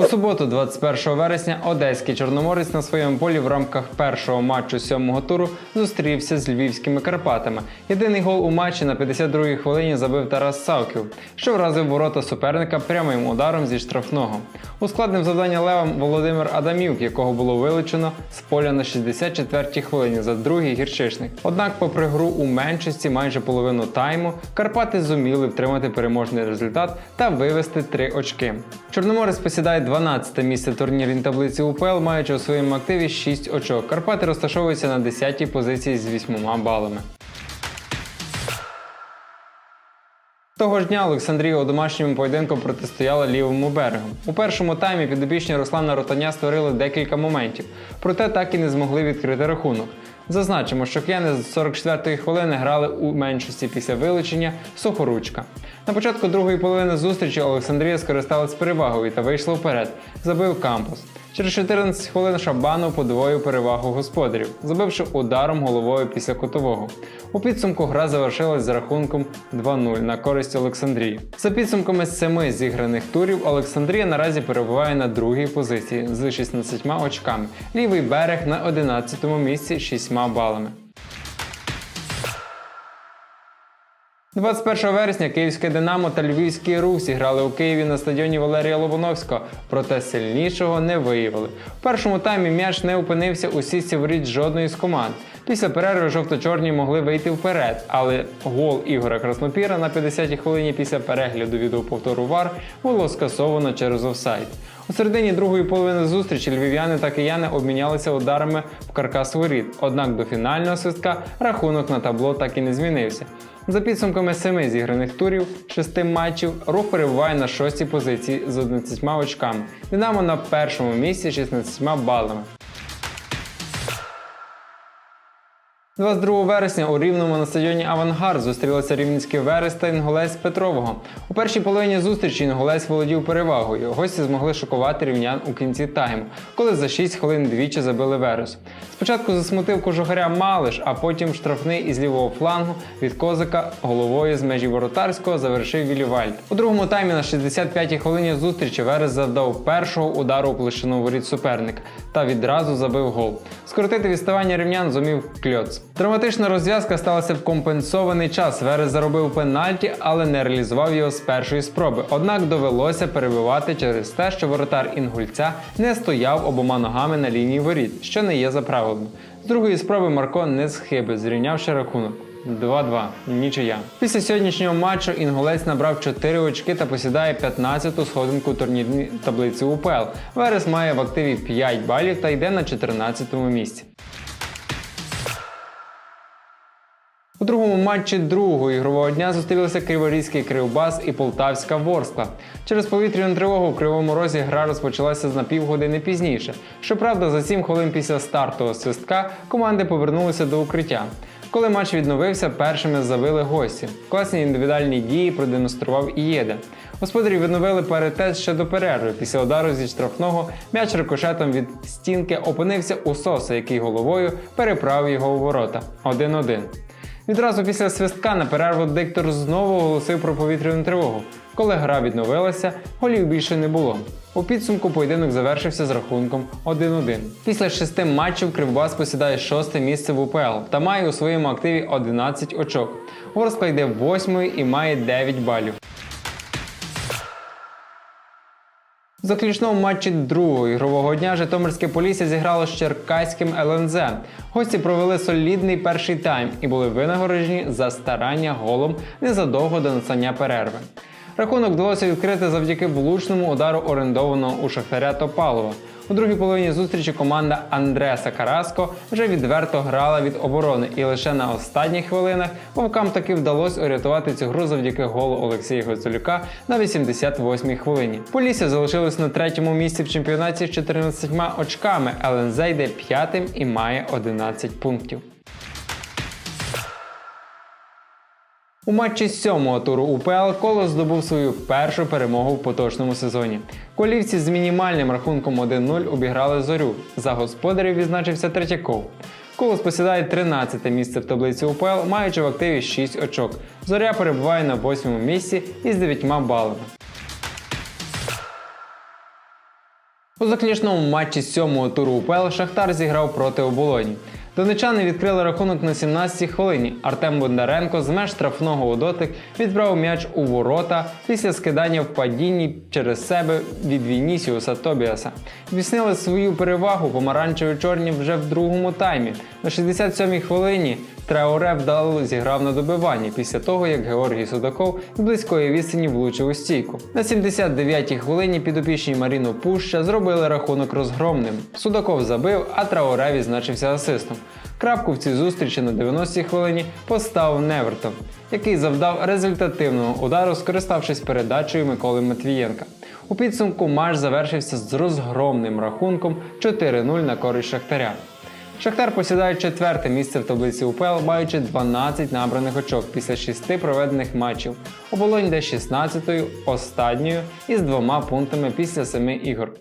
У суботу, 21 вересня, одеський чорноморець на своєму полі в рамках першого матчу сьомого туру зустрівся з львівськими Карпатами. Єдиний гол у матчі на 52-й хвилині забив Тарас Савків, що вразив ворота суперника прямим ударом зі штрафного. Ускладнив завдання левам Володимир Адамюк, якого було вилучено з поля на 64-й хвилині за другий гірчишник. Однак, попри гру у меншості майже половину тайму, Карпати зуміли втримати переможний результат та вивести три очки. Чорноморець посідає 12 місце в турнірній таблиці УПЛ, маючи у своєму активі 6 очок. Карпати розташовуються на 10-й позиції з 8 балами. Того ж дня Олександрія у домашньому поєдинку протистояла лівому берегу. У першому таймі підопічні Руслана Ротаня створили декілька моментів, проте так і не змогли відкрити рахунок. Зазначимо, що кияни з 44-ї хвилини грали у меншості після вилучення сухоручка. На початку другої половини зустрічі Олександрія скористалась перевагою та вийшла вперед. Забив кампус. Через 14 хвилин Шабанов подвоїв перевагу господарів, забивши ударом головою після кутового. У підсумку гра завершилась з рахунком 2-0 на користь Олександрії. За підсумками семи зіграних турів, Олександрія наразі перебуває на другій позиції з 16 очками. Лівий берег на 11 місці з 6 балами. 21 вересня київське Динамо та Львівський рух зіграли у Києві на стадіоні Валерія Лобановського, проте сильнішого не виявили. У першому таймі м'яч не опинився у сітці воріт жодної з команд. Після перерви жовто-чорні могли вийти вперед, але гол Ігора Краснопіра на 50-й хвилині після перегляду відеоповтору ВАР було скасовано через офсайд. У середині другої половини зустрічі львів'яни та кияни обмінялися ударами в каркас воріт. Однак до фінального свистка рахунок на табло так і не змінився. За підсумками семи зіграних турів, шести матчів, рух перебуває на шостій позиції з 11 очками. Динамо на першому місці з 16 балами. 22 вересня у Рівному на стадіоні Авангард зустрілися рівненський Верес та інгулець Петрового. У першій половині зустрічі інгулець володів перевагою. Гості змогли шокувати рівнян у кінці тайму, коли за 6 хвилин двічі забили Верес. Спочатку засмутив кожугаря Малиш, а потім штрафний із лівого флангу від козика головою з межі воротарського завершив Вілівальд. У другому таймі на 65-й хвилині зустрічі Верес завдав першого удару у площину воріт суперника та відразу забив гол. Скоротити відставання рівнян зумів кльоц. Драматична розв'язка сталася в компенсований час. Верес заробив пенальті, але не реалізував його з першої спроби. Однак довелося перебивати через те, що воротар інгульця не стояв обома ногами на лінії воріт, що не є за правилами. З другої спроби Марко не схибив, зрівнявши рахунок. 2-2. Нічия. Після сьогоднішнього матчу інгулець набрав 4 очки та посідає 15-ту сходинку турнірній таблиці УПЛ. Верес має в активі 5 балів та йде на 14-му місці. У другому матчі другого ігрового дня зустрілися Криворізький Кривбас і Полтавська Ворскла. Через повітряну тривогу в Кривому Розі гра розпочалася на півгодини пізніше. Щоправда, за 7 хвилин після стартового свистка команди повернулися до укриття. Коли матч відновився, першими завили гості. Класні індивідуальні дії продемонстрував Ієда. Господарі відновили паритет ще до перерви. Після удару зі штрафного м'яч рикошетом від стінки опинився у Соса, який головою переправив його у ворота. 1-1. Відразу після свистка на перерву диктор знову оголосив про повітряну тривогу. Коли гра відновилася, голів більше не було. У підсумку поєдинок завершився з рахунком 1-1. Після шести матчів Кривбас посідає шосте місце в УПЛ та має у своєму активі 11 очок. Ворскла йде восьмою і має 9 балів. В заключному матчі другого ігрового дня Житомирське Полісся зіграло з Черкаським ЛНЗ. Гості провели солідний перший тайм і були винагороджені за старання голом незадовго до настання перерви. Рахунок вдалося відкрити завдяки влучному удару орендованого у Шахтаря Топалова. У другій половині зустрічі команда Андреса Караско вже відверто грала від оборони, і лише на останніх хвилинах вовкам таки вдалося урятувати цю гру завдяки голу Олексія Гоцелюка на 88-й хвилині. Полісся залишилось на третьому місці в чемпіонаті з 14 очками. ЛНЗ йде п'ятим і має 11 пунктів. У матчі сьомого туру УПЛ Колос здобув свою першу перемогу в поточному сезоні. Колівці з мінімальним рахунком 1-0 обіграли зорю. За господарів відзначився Третьяков. Колос посідає 13 місце в таблиці УПЛ, маючи в активі 6 очок. Зоря перебуває на 8 місці із 9 балами. У заключному матчі сьомого туру УПЛ Шахтар зіграв проти оболоні. Донечани відкрили рахунок на 17-й хвилині. Артем Бондаренко з меж штрафного у дотик відправив м'яч у ворота після скидання в падінні через себе від Вінісіуса Тобіаса. Віснили свою перевагу помаранчево-чорні вже в другому таймі. На 67-й хвилині Треоре вдало зіграв на добиванні після того, як Георгій Судаков з близької відстані влучив у стійку. На 79-й хвилині підопічні Маріно Пуща зробили рахунок розгромним. Судаков забив, а Траоре відзначився асистом. Крапку в цій зустрічі на 90-й хвилині поставив Невертон, який завдав результативного удару, скориставшись передачею Миколи Матвієнка. У підсумку матч завершився з розгромним рахунком 4-0 на користь Шахтаря. Шахтар посідає четверте місце в таблиці УПЛ, маючи 12 набраних очок після 6 проведених матчів. Оболонь йде 16-ю, останньою із двома пунктами після 7 ігор.